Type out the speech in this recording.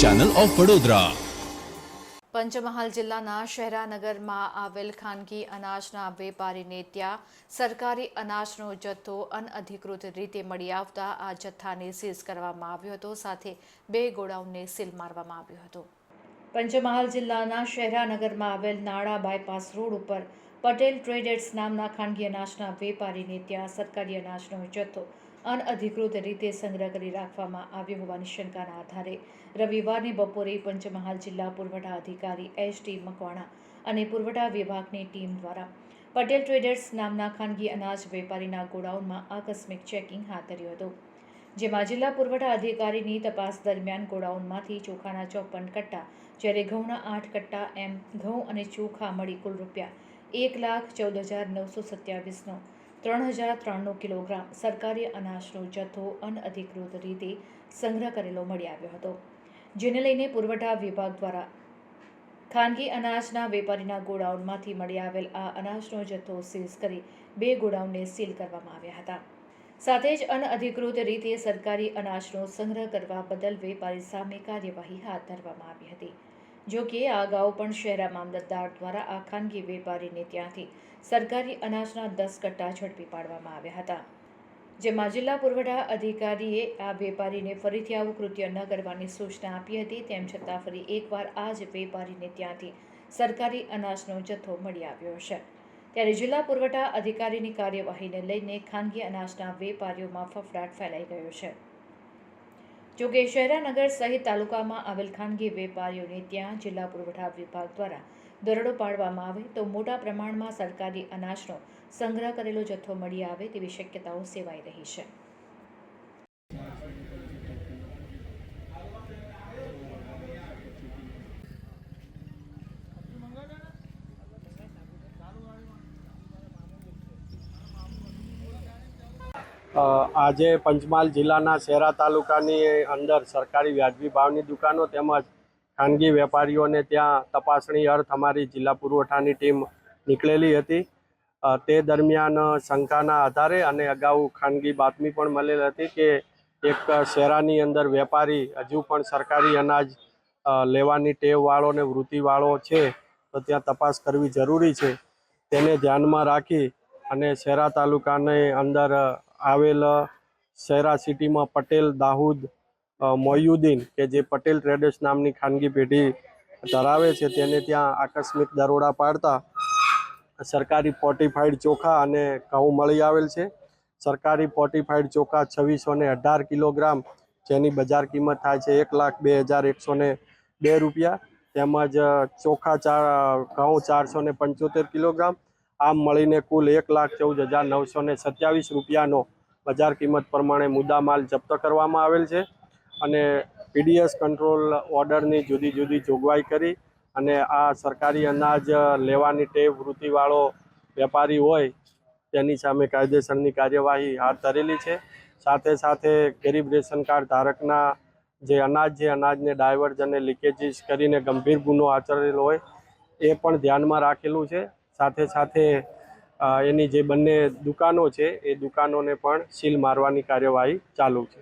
Channel of Vadodara Panchmahal જિલ્લાના શહેરાનગરમાં આવેલ ખાનગી અનાજના વેપારીને ત્યાં સરકારી અનાજનો જથ્થો અનઅધિકૃત રીતે મળી આવતા આ જથ્થાને સીઝ કરવામાં આવ્યો હતો. સાથે બે ગોડાઉનને સીલ મારવામાં આવ્યો હતો. પંચમહાલ જિલ્લાના શહેરાનગરમાં આવેલ નાળા બાયપાસ રોડ ઉપર પટેલ ટ્રેડર્સ નામના ખાનગી અનાજના વેપારીને ત્યાં સરકારી અનાજનો જથ્થો અનઅધિકૃત રીતે સંગ્રહ કરી રાખવામાં આવ્યો હોવાની શંકાના આધારે રવિવારની બપોરે પંચમહાલ જિલ્લા પુરવઠા અધિકારી એચ ટી મકવાણા અને પુરવઠા વિભાગની ટીમ દ્વારા પટેલ ટ્રેડર્સ નામના ખાનગી અનાજ વેપારીના ગોડાઉનમાં આકસ્મિક ચેકિંગ હાથ ધર્યું હતું, જેમાં જિલ્લા પુરવઠા અધિકારીની તપાસ દરમિયાન ગોડાઉનમાંથી ચોખાના ચોપન કટ્ટા, જ્યારે ઘઉંના આઠ કટ્ટા એમ ઘઉં અને ચોખા મળી કુલ રૂપિયા એક લાખ ચૌદ હજાર નવસો સત્યાવીસનો ત્રણ હજાર ત્રણનો કિલોગ્રામ સરકારી અનાજનો જથ્થો અનઅધિકૃત રીતે સંગ્રહ કરેલો મળી આવ્યો હતો, જેને લઈને પુરવઠા વિભાગ દ્વારા ખાનગી અનાજના વેપારીના ગોડાઉનમાંથી મળી આવેલ આ અનાજનો જથ્થો સીઝ કરી બે ગોડાઉનને સીલ કરવામાં આવ્યા હતા. સાથે જ અનઅધિકૃત રીતે સરકારી અનાજનો સંગ્રહ કરવા બદલ વેપારી સામે કાર્યવાહી હાથ ધરવામાં આવી હતી. જો કે આ અગાઉ પણ શહેરા મામલતદાર દ્વારા આ ખાનગી વેપારીને ત્યાંથી સરકારી અનાજના દસ કટ્ટા ઝડપી પાડવામાં આવ્યા હતા. જેમાં જિલ્લા પુરવઠા અધિકારીએ આ વેપારીને ફરીથી આવું કૃત્ય ન કરવાની સૂચના આપી હતી, તેમ છતાં ફરી એકવાર આ જ વેપારીને ત્યાંથી સરકારી અનાજનો જથ્થો મળી આવ્યો છે. ત્યારે જિલ્લા પુરવઠા અધિકારીની કાર્યવાહીને લઈને ખાનગી અનાજના વેપારીઓમાં ફફડાટ ફેલાઈ ગયો છે. જોકે શહેરાનગર સહિત તાલુકામાં આવેલ ખાનગી વેપારીઓને ત્યાં જિલ્લા પુરવઠા વિભાગ દ્વારા દરોડો પાડવામાં આવે તો મોટા પ્રમાણમાં સરકારી અનાજનો સંગ્રહ કરેલો જથ્થો મળી આવે તેવી શક્યતાઓ સેવાઈ રહી છે અ, આજે પંચમહાલ જિલ્લાના શેરા તાલુકાની અંદર સરકારી વ્યાજબી ભાવની દુકાનો તેમજ ખાનગી વેપારીઓને ત્યાં તપાસણી અર્થ અમારી જિલ્લા પુરવઠાની ટીમ નીકળેલી હતી. તે દરમિયાન શંકાના આધારે અને અગાઉ ખાનગી બાતમી પણ મળેલ હતી કે એક શેરાની અંદર વેપારી હજુ પણ સરકારી અનાજ લેવાની ટેવવાળો ને વૃત્તિવાળો છે તો ત્યાં તપાસ કરવી જરૂરી છે. તેને ધ્યાનમાં રાખી અને શહેરા તાલુકાને અંદર આવેલ શહેરા સિટીમાં પટેલ, દાહુદ મોયુદ્દીન કે જે પટેલ ટ્રેડર્સ નામની ખાનગી પેઢી ધરાવે છે, તેને ત્યાં આકસ્મિક દરોડા પાડતા સરકારી ફોર્ટિફાઈડ ચોખા અને ઘઉં મળી આવેલ છે. સરકારી ફોર્ટિફાઈડ ચોખા છવ્વીસો ને અઢાર કિલોગ્રામ, જેની બજાર કિંમત થાય છે એક લાખ બે હજાર એકસો ને બે રૂપિયા. તેમજ ચોખા ચાર ઘઉં ચારસો ને પંચોતેર કિલોગ્રામ આમ મળીને કુલ એક લાખ ચૌદ હજાર નવસો ને સત્યાવીસ રૂપિયાનો બજાર કિંમત પ્રમાણે મુદ્દામાલ જપ્ત કરવામાં આવેલ છે અને પીડીએસ કંટ્રોલ ઓર્ડરની જુદી જુદી જોગવાઈ કરી અને આ સરકારી અનાજ લેવાની ટેવ વૃત્તિવાળો વેપારી હોય તેની સામે કાયદેસરની કાર્યવાહી હાથ ધરેલી છે. સાથે સાથે ગરીબ રેશન કાર્ડ ધારકના જે અનાજ જે અનાજને ડાયવર્જ અને લીકેજીસ કરીને ગંભીર ગુનો આચરેલો હોય એ પણ ધ્યાનમાં રાખેલું છે. સાથે સાથે એની જે બંને દુકાનો છે, એ દુકાનોને પણ સીલ મારવાની કાર્યવાહી ચાલુ છે.